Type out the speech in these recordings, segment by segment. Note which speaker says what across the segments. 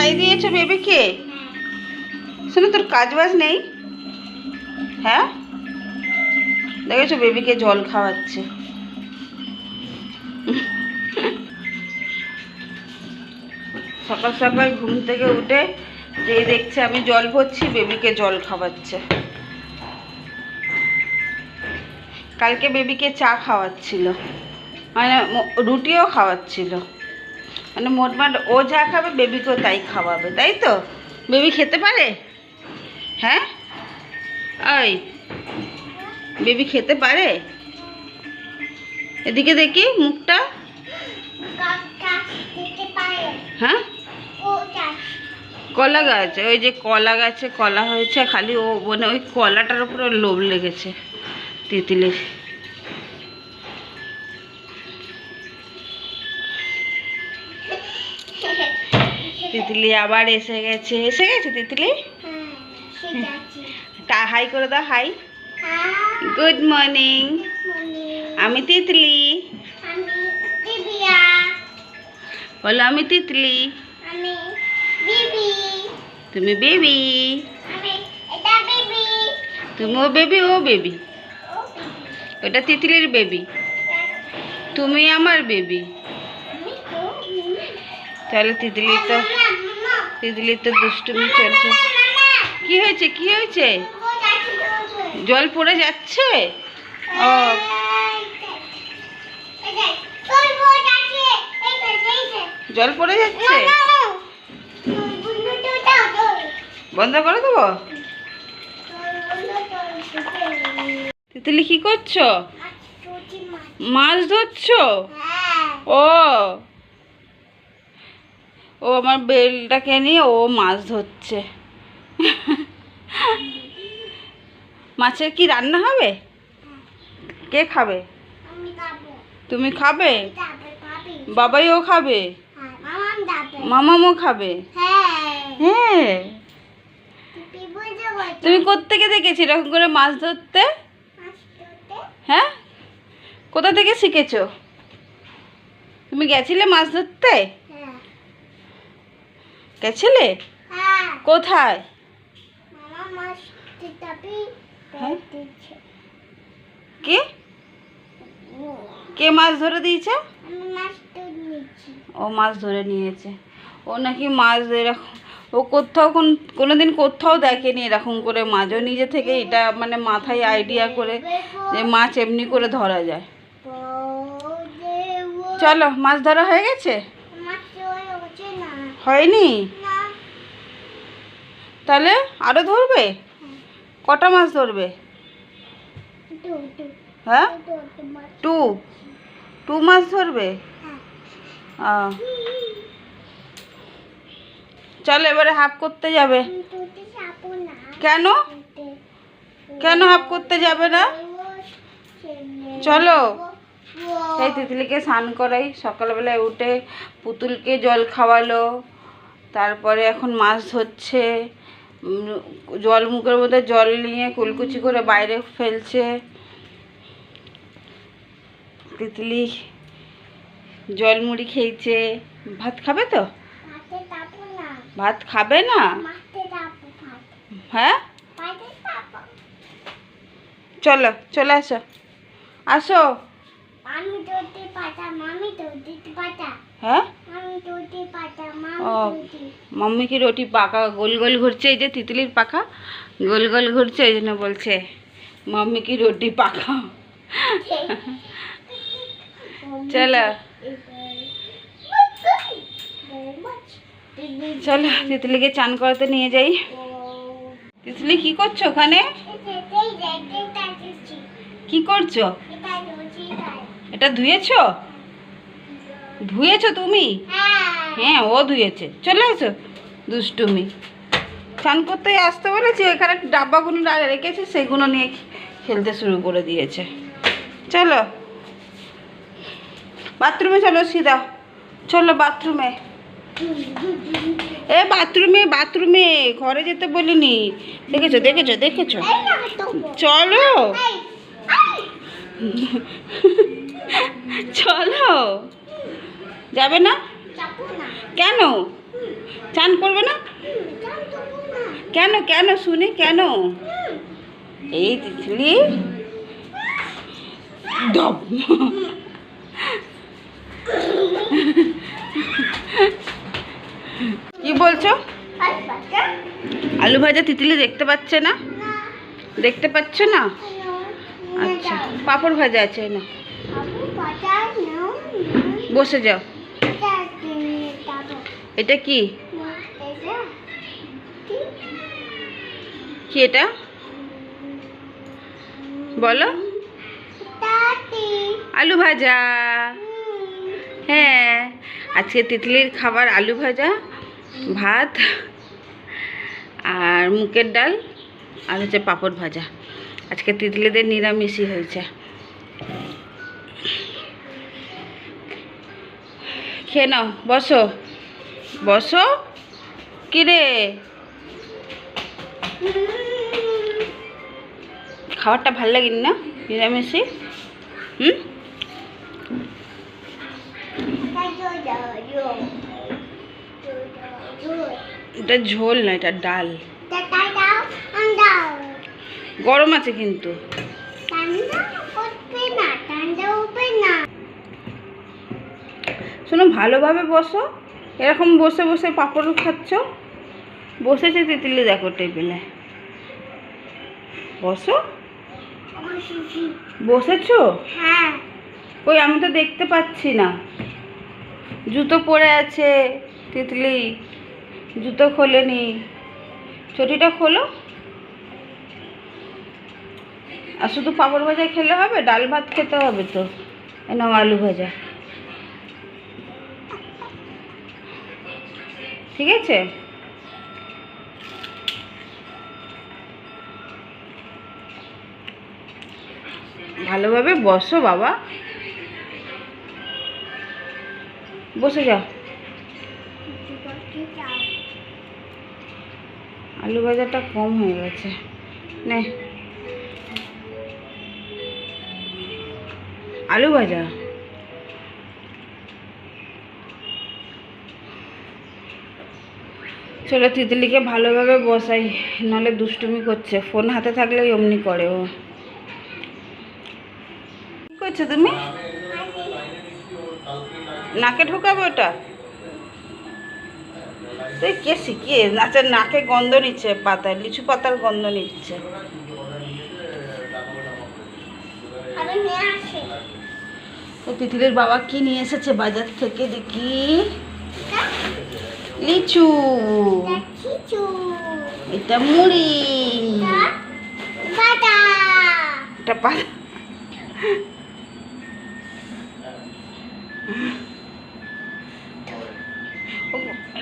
Speaker 1: খাই দিয়েছ বেবিকে? শুনে তোর কাজ বাজ নেই? হ্যাঁ? দেখেছ বেবিকে জল খাওয়াচ্ছে। সকাল সকাল ঘুম থেকে উঠে যেই দেখছে আমি জল ভরছি, বেবিকে জল খাওয়াচ্ছে। কালকে বেবিকে চা খাওয়াচ্ছিল। মানে রুটিও খাওয়াচ্ছিল। মানে মোটমাট ও যা খাবে বেবিকেও তাই খাওয়াবে, তাই তো? বেবি খেতে পারে? হ্যাঁ? ওই বেবি খেতে পারে? এদিকে দেখি মুখটা। হ্যাঁ? কলা গাছ, ওই যে কলা গাছে কলা হয়েছে, খালি ও মানে ওই কলাটার উপরে লোভ লেগেছে, তিতিলির। তিতলি আবার এসে গেছে। এসে গেছে তিতলি? তা হাই করে দাও হাই গুড মর্নিং আমি তিতলি। বলো আমি তিতলি। তুমি বেবি তুমি ও বেবি ও বেবি ওটা তিতলির বেবি তুমি আমার বেবি তাহলে তিতলি তো তিতলি তো দুষ্টুমি চলছে। কি হয়েছে? কি হয়েছে? জল পড়ে যাচ্ছে? ও। জল পড়ে যাচ্ছে? বন্ধ করে দেবো? তিতলি কি করছ? মাছ ধরছো? ও। ও আমার বেলটাকে নিয়ে ও মাছ ধরছে। মাছের কি রান্না হবে? কে খাবে? তুমি খাবে? বাবাইও খাবে? মামামও খাবে? হ্যাঁ। তুমি কোত্থেকে দেখেছি এরকম করে মাছ ধরতে? হ্যাঁ? কোথা থেকে শিখেছো? তুমি গেছিলে মাছ ধরতে? গেছিলে কোথায়? হ্যাঁ? কে? কে মাছ ধরে দিয়েছে? ও মাছ ধরে নিয়েছে। ও নাকি মাছ এরকম ও কোথাও কোন কোনো দিন কোথাও দেখেনি এরকম করে মাছ ও নিজে থেকে এটা মানে মাথায় আইডিয়া করে যে মাছ এমনি করে ধরা যায়। চলো মাছ ধরা হয়ে গেছে? হয়নি তাহলে আরও ধরবে কটা মাছ ধরবে হ্যাঁ টু টু মাছ ধরবে। চলো এবারে হাফ করতে যাবে কেন কেন হাফ করতে যাবে না চলো এই তিতলিকে স্নান করাই। সকালবেলায় উঠে পুতুলকে জল খাওয়ালো। তারপরে এখন মাছ ধরছে। জল মুখের মধ্যে জল নিয়ে কুলকুচি করে বাইরে ফেলছে। তিতলি জল মুড়ি খেয়েছে। ভাত খাবে তো? ভাত খাবে না? হ্যাঁ? চলো চলে আসো। আসো। হ্যাঁ ও।
Speaker 2: মামি
Speaker 1: মাম্মি কি রুটি পাকা গোল গোল ঘুরছে এই যে তিতলির পাখা গোল গোল ঘুরছে এই জন্য বলছে মাম্মি কি রুটি পাকা চলো চলো তিতলিকে চান করাতে নিয়ে যাই তিতলি কি করছ ওখানে কি করছ এটা ধুয়েছো? ধুয়েছো তুমি? হ্যাঁ ও ধুয়েছে। চলে এসো দুষ্টুমি। স্নান করতেই আসতে বলেছি এখানে ডাব্বাগুলো রেখেছি সেগুলো নিয়ে খেলতে শুরু করে দিয়েছে। চলো। বাথরুমে চলো সিধা। চলো বাথরুমে। এ বাথরুমে বাথরুমে ঘরে যেতে বলিনি। দেখেছ দেখেছ দেখেছ? চলো। চলো। যাবে না? কেন? চান করবে না? কেন কেন শুনি কেন? এই তিতলি কি বলছো? আলু ভাজা তিতলি দেখতে পাচ্ছে না? দেখতে পাচ্ছ না? আচ্ছা পাঁপড় ভাজা আছে না বসে যাও।
Speaker 2: এটা
Speaker 1: কি?
Speaker 2: কি
Speaker 1: এটা? বলো। আলু ভাজা। হ্যাঁ আজকে তিতলির খাবার আলু ভাজা, ভাত আর মুগের ডাল আর হচ্ছে পাঁপড় ভাজা। আজকে তিতলিদের নিরামিষই হয়েছে। খেয়ে নাও বসো। বসো? কিরে? খাবারটা ভালো লাগেনি না? নিরামিষই? হুম? এটা ঝোল না এটা ডাল। গরম আছে কিন্তু। শোনো ভালোভাবে বসো। এরকম বসে বসে পাঁপড় খাচ্ছ। বসেছে তিতলি দেখো টেবিলে। বসো। বসেছো?
Speaker 2: হ্যাঁ।
Speaker 1: ওই আমি তো দেখতে পাচ্ছি না। জুতো পরে আছে তিতলি। জুতো খোলেনি। চটিটা খোলো। আর শুধু পাঁপড় ভাজা খেলে হবে? ডাল ভাত খেতে হবে তো? এ আলু ভাজা। ঠিক আছে? ভালোভাবে বসো বাবা। বসে যাও। আলু ভাজাটা কম হয়ে গেছে। নে। আলু ভাজা। চলো তিতলিকে ভালোভাবে বসাই নাহলে দুষ্টুমি করছে। ফোন হাতে থাকলেই অমনি করে ও। কি করছ তুমি? নাকে ঢোকাবো ওটা? তুই কে শিখিয়ে আচ্ছা নাকে গন্ধ নিচ্ছে পাতায় লিচু পাতার গন্ধ নিচ্ছে। তো তিতলির বাবা কি নিয়ে এসেছে বাজার থেকে দেখি। লিচু। এটা মুড়ি। এটা পাতা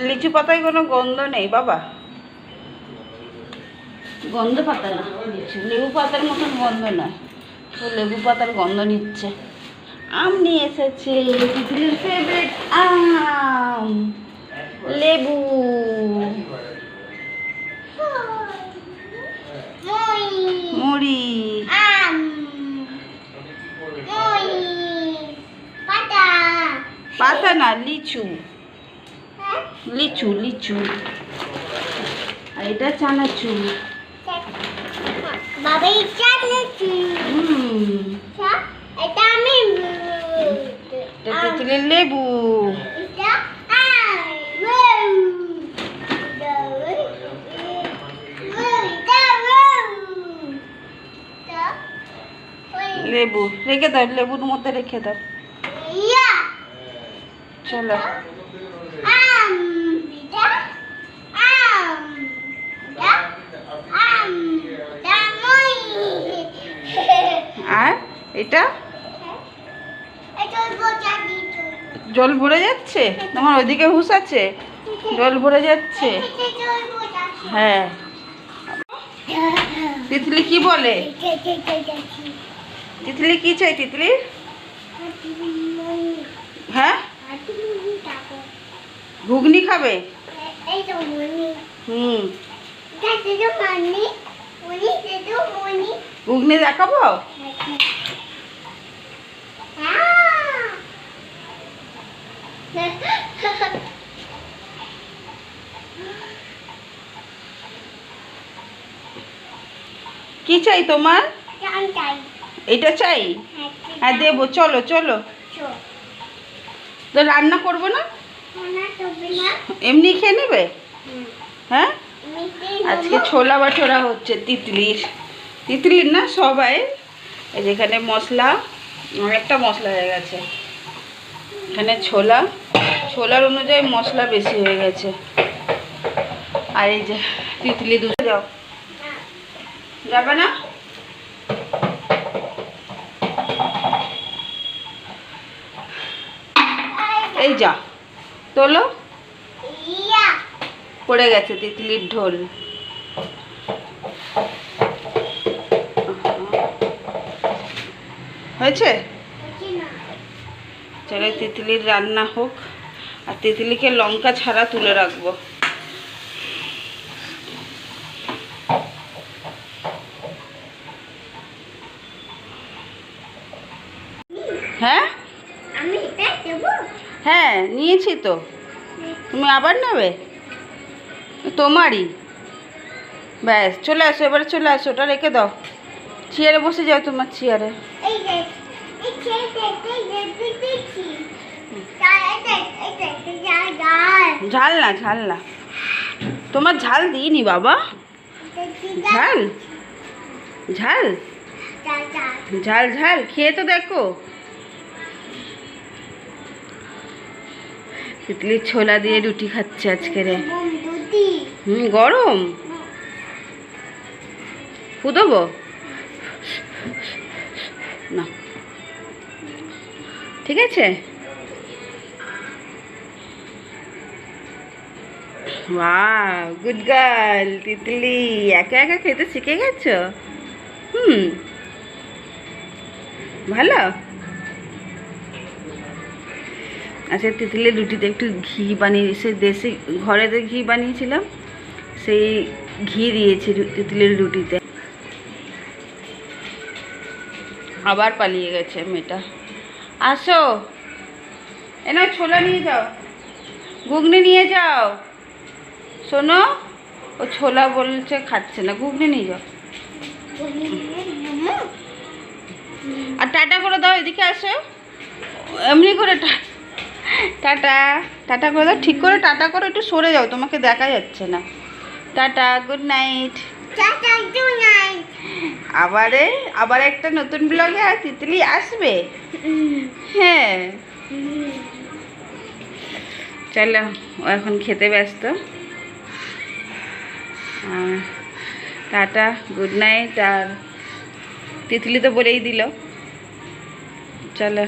Speaker 1: লিচু পাতায় কোনো গন্ধ নেই বাবা। গন্ধ পাতা না। লিচু লেবু পাতার মতন গন্ধ নয়। তো লেবু পাতার গন্ধ নিচ্ছে। আম নিয়ে এসেছে। ফেভারিট আম। লেবু। মুড়ি। পাতা না লিচু। লিচু লিচু। আর এটা চানাচুর।
Speaker 2: বাবা এটা নেছি
Speaker 1: হুম
Speaker 2: এটা আমি
Speaker 1: লেবু। লেবু রেখে দাও লেবুর মধ্যে রেখে দাও। চলো। আর এটা? জল ভরে যাচ্ছে? তোমার ওইদিকে হুস আছে? জল ভরে যাচ্ছে? হ্যাঁ। তিতলি কি বলে? তিতলি কি চাই তিতলি? হ্যাঁ? ঘুগনি খাবে? হুম। ঘুগনি দেখাবো? কি
Speaker 2: চাই তোমার?
Speaker 1: এটা চাই?
Speaker 2: হ্যাঁ
Speaker 1: দেবো, চলো চলো। তো রান্না করব না? এমনি খেয়ে নেবে? হ্যাঁ? আজকে ছোলা বাটোরা হচ্ছে তিতলির। তিতলির না, সবাই। যেখানে মশলা, অনেকটা মশলা হয়ে গেছে। এখানে ছোলা, ছোলার অনুযায়ী মশলা বেশি হয়ে গেছে। আর এই যে তিতলি দুধ যাও। যাবে না? এই যা। তোলো। পড়ে গেছে তিতলির ঢোল। হয়েছে? চলে তিতলির রান্না হোক। আর তিতলিকে লঙ্কা ছাড়া তুলে রাখব। হ্যাঁ?
Speaker 2: আমি এটা দেবো।
Speaker 1: হ্যাঁ নিয়েছি তো তুমি আবার নেবে তোমারই ব্যাস চলে আসো এবারে চলে আসো ওটা রেখে দাও চেয়ারে বসে যাও তোমার চেয়ারে ঝাল না ঝাল না তোমার ঝাল দিইনি বাবা ঝাল ঝাল ঝাল ঝাল খেয়ে তো দেখো তিতলির ছোলা দিয়ে রুটি খাচ্ছে আজকে রে। হুম, গরম? ফুদবো? না। ঠিক আছে? Good girl Titli. একা একা খেতে শিখে গেছো? হুম। ভালো? আচ্ছা তিতলির রুটিতে একটু ঘি বানিয়ে সে দেশি ঘরেতে ঘি বানিয়েছিলাম, সেই ঘি দিয়েছি তিতলির রুটিতে। আবার পালিয়ে গেছে মেয়েটা। আসো। এনা ছোলা নিয়ে যাও। ঘুগনি নিয়ে যাও। শোনো, ও ছোলা বলছে খাচ্ছে না, ঘুগনি নিয়ে যাও। আর টাটা করে দাও, এদিকে আসো। এমনি করে টা- টাটা। টাটা করে দাও ঠিক করে টাটা করে একটু সরে যাও তোমাকে দেখা যাচ্ছে না। টাটা গুড নাইট আবারে আবার একটা নতুন ব্লগে আর তিতলি আসবে? হ্যাঁ। চলো ও এখন খেতে ব্যস্ত। টাটা গুড নাইট আর তিতলি তো বলেই দিল। চলো।